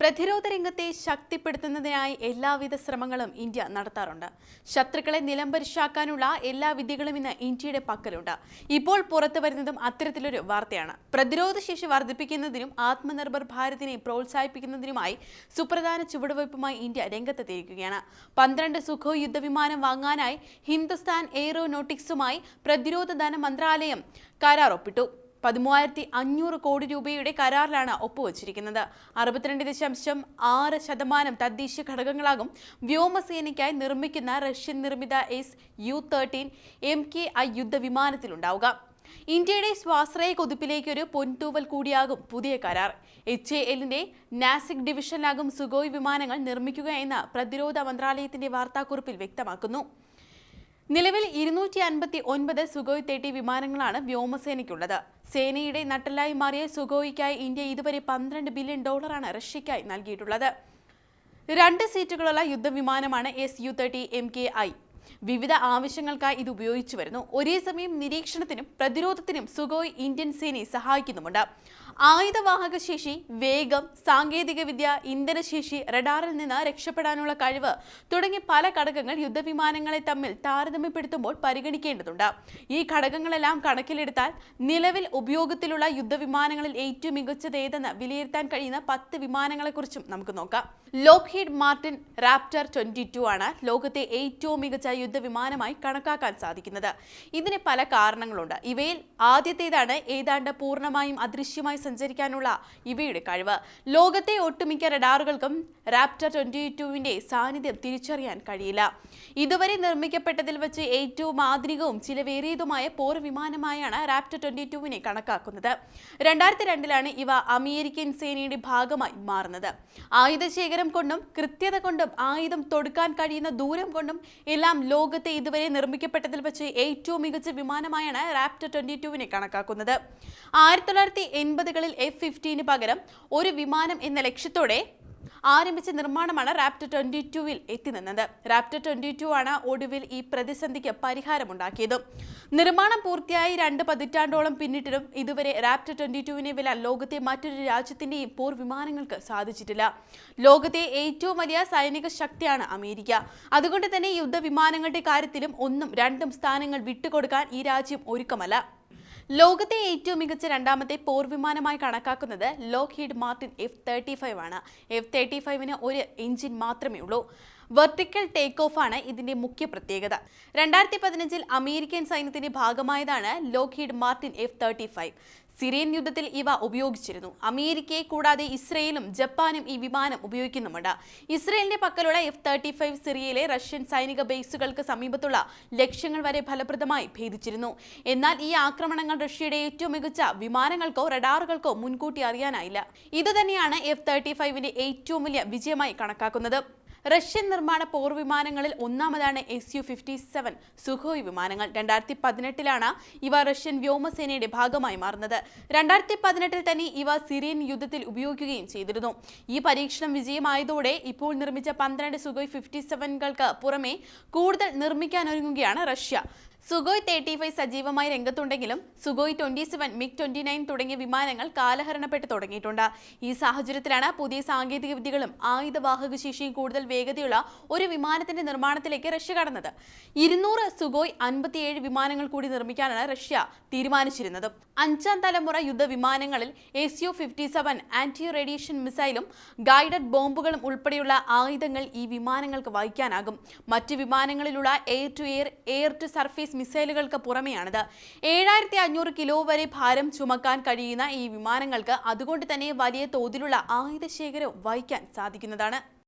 പ്രതിരോധ രംഗത്തെ ശക്തിപ്പെടുത്തുന്നതിനായി എല്ലാവിധ ശ്രമങ്ങളും ഇന്ത്യ നടത്താറുണ്ട്. ശത്രുക്കളെ നിലംപരിശാക്കാനുള്ള എല്ലാ വിദ്യകളും ഇന്ന് ഇന്ത്യയുടെ പക്കലുണ്ട്. ഇപ്പോൾ പുറത്തു വരുന്നതും അത്തരത്തിലൊരു വാർത്തയാണ്. പ്രതിരോധ ശേഷി വർദ്ധിപ്പിക്കുന്നതിനും ആത്മനിർഭർ ഭാരതിനെ പ്രോത്സാഹിപ്പിക്കുന്നതിനുമായി സുപ്രധാന ചുവടുവയ്പുമായി ഇന്ത്യ രംഗത്തെത്തിയിരിക്കുകയാണ്. പന്ത്രണ്ട് സുഖോ യുദ്ധവിമാനം വാങ്ങാനായി ഹിന്ദുസ്ഥാൻ എയ്റോനോട്ടിക്സുമായി പ്രതിരോധ ധന മന്ത്രാലയം കരാർ ഒപ്പിട്ടു പതിമൂവായിരത്തി അഞ്ഞൂറ് കോടി രൂപയുടെ കരാറിലാണ് ഒപ്പുവച്ചിരിക്കുന്നത്. അറുപത്തിരണ്ട് ദശാംശം ആറ് ശതമാനം തദ്ദേശ ഘടകങ്ങളാകും വ്യോമസേനയ്ക്കായി നിർമ്മിക്കുന്ന റഷ്യൻ നിർമ്മിത S U thirteen M K I യുദ്ധവിമാനത്തിലുണ്ടാവുക ഇന്ത്യയുടെ സ്വാശ്രയ കൊതുപ്പിലേക്ക് ഒരു പൊൻതൂവൽ കൂടിയാകും പുതിയ കരാർ. എച്ച് എ എല്ലിന്റെ നാസിക് ഡിവിഷനിലാകും സുഗോയ് വിമാനങ്ങൾ നിർമ്മിക്കുക എന്ന് പ്രതിരോധ മന്ത്രാലയത്തിന്റെ വാർത്താക്കുറിപ്പിൽ വ്യക്തമാക്കുന്നു. നിലവിൽ ഇരുന്നൂറ്റി അൻപത്തി ഒൻപത് സുഗോയ് തേട്ടി വിമാനങ്ങളാണ് വ്യോമസേനയ്ക്കുള്ളത്. സേനയുടെ നട്ടലായി മാറിയ സുഖോയ്ക്കായി ഇന്ത്യ ഇതുവരെ പന്ത്രണ്ട് ബില്യൺ ഡോളറാണ് റഷ്യയ്ക്കായി നൽകിയിട്ടുള്ളത്. രണ്ട് സീറ്റുകളുള്ള യുദ്ധവിമാനമാണ് S U thirty M K I. വിവിധ ആവശ്യങ്ങൾക്കായി ഇത് ഉപയോഗിച്ചു വരുന്നു ഒരേ സമയം നിരീക്ഷണത്തിനും പ്രതിരോധത്തിനും സുഗോയ് ഇന്ത്യൻ സേനയെ സഹായിക്കുന്നുമുണ്ട്. ആയുധവാഹക ശേഷി വേഗം സാങ്കേതികവിദ്യ ഇന്ധനശേഷി റഡാറിൽ നിന്ന് രക്ഷപ്പെടാനുള്ള കഴിവ് തുടങ്ങി പല ഘടകങ്ങൾ യുദ്ധവിമാനങ്ങളെ തമ്മിൽ താരതമ്യപ്പെടുത്തുമ്പോൾ പരിഗണിക്കേണ്ടതുണ്ട്. ഈ ഘടകങ്ങളെല്ലാം കണക്കിലെടുത്താൽ നിലവിൽ ഉപയോഗത്തിലുള്ള യുദ്ധവിമാനങ്ങളിൽ ഏറ്റവും മികച്ചത് ഏതെന്ന് വിലയിരുത്താൻ കഴിയുന്ന പത്ത് വിമാനങ്ങളെക്കുറിച്ചും നമുക്ക് നോക്കാം. Lockheed Martin Raptor twenty two ആണ് ലോകത്തെ ഏറ്റവും മികച്ച യുദ്ധവിമാനമായി കണക്കാക്കാൻ സാധിക്കുന്നത്. ഇതിന് പല കാരണങ്ങളുണ്ട്. ഇവയിൽ ആദ്യത്തേതാണ് ഏതാണ്ട് പൂർണമായും അദൃശ്യമായി സഞ്ചരിക്കാനുള്ള ഇവയുടെ കഴിവ്. ലോകത്തെ ഒട്ടുമിക്ക റഡാറുകൾക്കും റാപ്റ്റർ ട്വന്റി ടുവിന്റെ സാന്നിധ്യം തിരിച്ചറിയാൻ കഴിയില്ല. ഇതുവരെ നിർമ്മിക്കപ്പെട്ടതിൽ വെച്ച് ഏറ്റവും ആധുനികവും ചിലവേറിയതുമായ പോർ വിമാനമായാണ് റാപ്റ്റർ ട്വന്റി ടുവിനെ കണക്കാക്കുന്നത്. രണ്ടായിരത്തി രണ്ടിലാണ് ഇവ അമേരിക്കൻ സേനയുടെ ഭാഗമായി മാറുന്നത്. ആയുധശേഖരം കൊണ്ടും കൃത്യത കൊണ്ടും ആയുധം തൊടുക്കാൻ കഴിയുന്ന ദൂരം കൊണ്ടും എല്ലാം ലോകത്തെ ഇതുവരെ നിർമ്മിക്കപ്പെട്ടതിൽ വെച്ച് ഏറ്റവും മികച്ച വിമാനമായാണ് റാപ്റ്റർ ട്വന്റി ടുവിനെ കണക്കാക്കുന്നത്. ആയിരത്തി തൊള്ളായിരത്തി എൺപതുകളിൽ എഫ് ഫിഫ്റ്റീന് പകരം ഒരു വിമാനം എന്ന ലക്ഷ്യത്തോടെ ആരംഭിച്ച നിർമ്മാണമാണ് റാപ്റ്റർ ട്വന്റി ടുവിൽ എത്തി നിന്നത്. റാപ്റ്റർ ട്വന്റി ടു ആണ് ഒടുവിൽ ഈ പ്രതിസന്ധിക്ക് പരിഹാരമുണ്ടാക്കിയത്. നിർമ്മാണം പൂർത്തിയായി രണ്ട് പതിറ്റാണ്ടോളം പിന്നിട്ടിലും ഇതുവരെ റാപ്റ്റർ ട്വന്റി ടുവിനെ വില ലോകത്തെ മറ്റൊരു രാജ്യത്തിന്റെയും പോർ വിമാനങ്ങൾക്ക് സാധിച്ചിട്ടില്ല. ലോകത്തെ ഏറ്റവും വലിയ സൈനിക ശക്തിയാണ് അമേരിക്ക. അതുകൊണ്ട് തന്നെ യുദ്ധവിമാനങ്ങളുടെ കാര്യത്തിലും ഒന്നും രണ്ടും സ്ഥാനങ്ങൾ വിട്ടുകൊടുക്കാൻ ഈ രാജ്യം ഒരുക്കമല്ല. ലോകത്തെ ഏറ്റവും മികച്ച രണ്ടാമത്തെ പോർ വിമാനമായി കണക്കാക്കുന്നത് Lockheed Martin F thirty five ആണ്. എഫ് തേർട്ടി ഫൈവിന് ഒരു എഞ്ചിൻ മാത്രമേ ഉള്ളൂ. വെർട്ടിക്കൽ ടേക്ക് ഓഫ് ആണ് ഇതിന്റെ മുഖ്യ പ്രത്യേകത. രണ്ടായിരത്തി പതിനഞ്ചിൽ അമേരിക്കൻ സൈന്യത്തിന്റെ ഭാഗമായതാണ് Lockheed Martin F thirty five. Syrian യുദ്ധത്തിൽ ഇവ ഉപയോഗിച്ചിരുന്നു. അമേരിക്കയെ കൂടാതെ ഇസ്രയേലും ജപ്പാനും ഈ വിമാനം ഉപയോഗിക്കുന്നുമുണ്ട്. ഇസ്രയേലിന്റെ പക്കലുള്ള എഫ് തേർട്ടി ഫൈവ് സിറിയയിലെ റഷ്യൻ സൈനിക ബേസുകൾക്ക് സമീപത്തുള്ള ലക്ഷ്യങ്ങൾ വരെ ഫലപ്രദമായി ഭേദിച്ചിരുന്നു. എന്നാൽ ഈ ആക്രമണങ്ങൾ റഷ്യയുടെ ഏറ്റവും മികച്ച വിമാനങ്ങൾക്കോ റഡാറുകൾക്കോ മുൻകൂട്ടി അറിയാനായില്ല. ഇതുതന്നെയാണ് എഫ് തേർട്ടി ഫൈവിന്റെ ഏറ്റവും വലിയ വിജയമായി കണക്കാക്കുന്നത്. റഷ്യൻ നിർമ്മാണ പോർ വിമാനങ്ങളിൽ ഒന്നാമതാണ് S U fifty seven Sukhoi വിമാനങ്ങൾ. രണ്ടായിരത്തി പതിനെട്ടിലാണ് ഇവ റഷ്യൻ വ്യോമസേനയുടെ ഭാഗമായി മാറുന്നത്. രണ്ടായിരത്തി പതിനെട്ടിൽ തന്നെ ഇവ സിറിയൻ യുദ്ധത്തിൽ ഉപയോഗിക്കുകയും ചെയ്തിരുന്നു. ഈ പരീക്ഷണം വിജയമായതോടെ ഇപ്പോൾ നിർമ്മിച്ച പന്ത്രണ്ട് സുഖോയ് ഫിഫ്റ്റി സെവനുകൾക്ക് പുറമെ കൂടുതൽ നിർമ്മിക്കാനൊരുങ്ങുകയാണ് റഷ്യ. സുഗോയ് തേർട്ടി ഫൈവ് സജീവമായി രംഗത്തുണ്ടെങ്കിലും Sukhoi twenty seven MiG twenty nine തുടങ്ങിയ വിമാനങ്ങൾ കാലഹരണപ്പെട്ട് തുടങ്ങിയിട്ടുണ്ട്. ഈ സാഹചര്യത്തിലാണ് പുതിയ സാങ്കേതിക വിദ്യകളും ആയുധവാഹക ശേഷിയും കൂടുതൽ വേഗതയുള്ള ഒരു വിമാനത്തിന്റെ നിർമ്മാണത്തിലേക്ക് റഷ്യ കടന്നത്. ഇരുന്നൂറ് സുഗോയ് അൻപത്തിയേഴ് വിമാനങ്ങൾ കൂടി നിർമ്മിക്കാനാണ് റഷ്യ തീരുമാനിച്ചിരുന്നത്. അഞ്ചാം തലമുറ യുദ്ധ വിമാനങ്ങളിൽ S U fifty seven anti radiation മിസൈലും guided ബോംബുകളും ഉൾപ്പെടെയുള്ള ആയുധങ്ങൾ ഈ വിമാനങ്ങൾക്ക് വഹിക്കാനാകും മറ്റ് വിമാനങ്ങളിലുള്ള air to air air to surface മിസൈലുകൾക്ക് പുറമെയാണിത്. ഏഴായിരത്തി അഞ്ഞൂറ് കിലോ വരെ ഭാരം ചുമക്കാൻ കഴിയുന്ന ഈ വിമാനങ്ങൾക്ക് അതുകൊണ്ട് തന്നെ വലിയ തോതിലുള്ള ആയുധശേഖരവും വഹിക്കാൻ സാധിക്കുന്നതാണ്.